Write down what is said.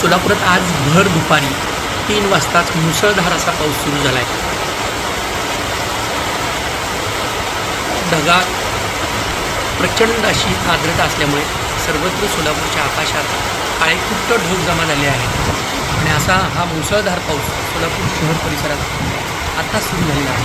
सोलापुरात आज भर दुपारी तीन वाजताच मुसळधार असा पाऊस सुरू झाला आहे ढगात प्रचंड अशी आर्द्रता असल्यामुळे सर्वत्र सोलापूरच्या आकाशात काळेकुट्ट ढग जमा झाले आहेत. आणि असा हा मुसळधार पाऊस सोलापूर शहर परिसरात आता सुरू झालेला आहे.